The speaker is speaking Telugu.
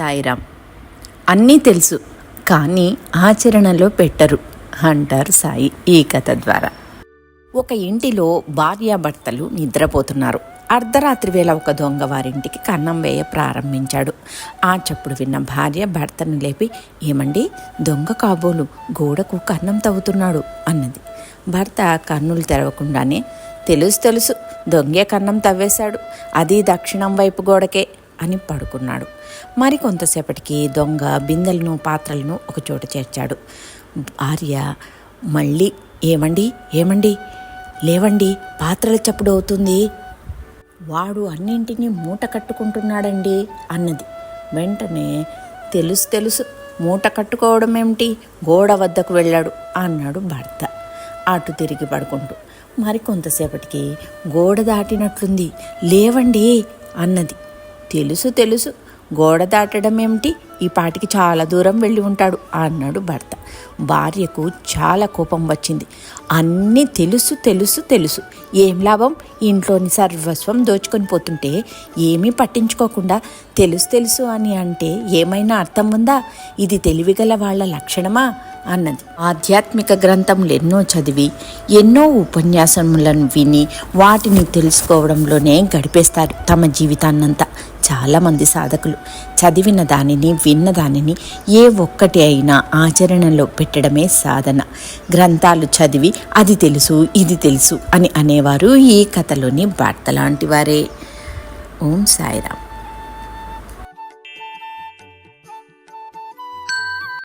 సాయిరామ్ అన్నీ తెలుసు కానీ ఆచరణలో పెట్టరు అంటారు సాయి ఈ కథ ద్వారా. ఒక ఇంటిలో భార్యాభర్తలు నిద్రపోతున్నారు. అర్ధరాత్రి వేళ ఒక దొంగ వారింటికి కన్నం వేయ ప్రారంభించాడు. ఆ చప్పుడు విన్న భార్య భర్తను లేపి ఏమండి దొంగ కాబోలు గోడకు కన్నం తవ్వుతున్నాడు అన్నది. భర్త కన్నులు తెరవకుండానే తెలుసు తెలుసు దొంగే కన్నం తవ్వేశాడు. అది దక్షిణం వైపు గోడకే అని పడుకున్నాడు. మరి కొంతసేపటికి దొంగ బిందెలను పాత్రలను ఒకచోట చేర్చాడు. ఆర్య మళ్ళీ ఏమండి? ఏమండి? లేవండి? పాత్రల చప్పుడు అవుతుంది. వాడు అన్నింటినీ మూట కట్టుకుంటున్నాడండి అన్నది. వెంటనే తెలుసు తెలుసు. మూట కట్టుకోవడం ఏమిటి గోడ వద్దకు వెళ్ళాడు అన్నాడు భర్త. అటు తిరిగి పడుకుంటూ మరి కొంతసేపటికి గోడ దాటినట్లుంది. లేవండి అన్నది. తెలుసు తెలుసు. గోడ దాటడం ఏమిటి? ఈ పాటికి చాలా దూరం వెళ్ళి ఉంటాడు అన్నాడు భర్త. భార్యకు చాలా కోపం వచ్చింది. అన్నీ తెలుసు తెలుసు తెలుసు. ఏం లాభం? ఇంట్లోని సర్వస్వం దోచుకొని పోతుంటే ఏమీ పట్టించుకోకుండా తెలుసు తెలుసు అని అంటే ఏమైనా అర్థం ఉందా? ఇది తెలివిగల వాళ్ళ లక్షణమా? అన్నది. ఆధ్యాత్మిక గ్రంథములు ఎన్నో చదివి ఎన్నో ఉపన్యాసములను విని వాటిని తెలుసుకోవడంలోనే గడిపేస్తారు తమ జీవితాన్నంతా. చాలామంది సాధకులు చదివిన దానిని విన్న దానిని ఏ ఒక్కటి అయినా ఆచరణలో పెట్టడమే సాధన. గ్రంథాలు చదివి అది తెలుసు ఇది తెలుసు అని అనేవారు ఈ కథలోని వార్త లాంటి వారే. ఓం సాయిరామ్.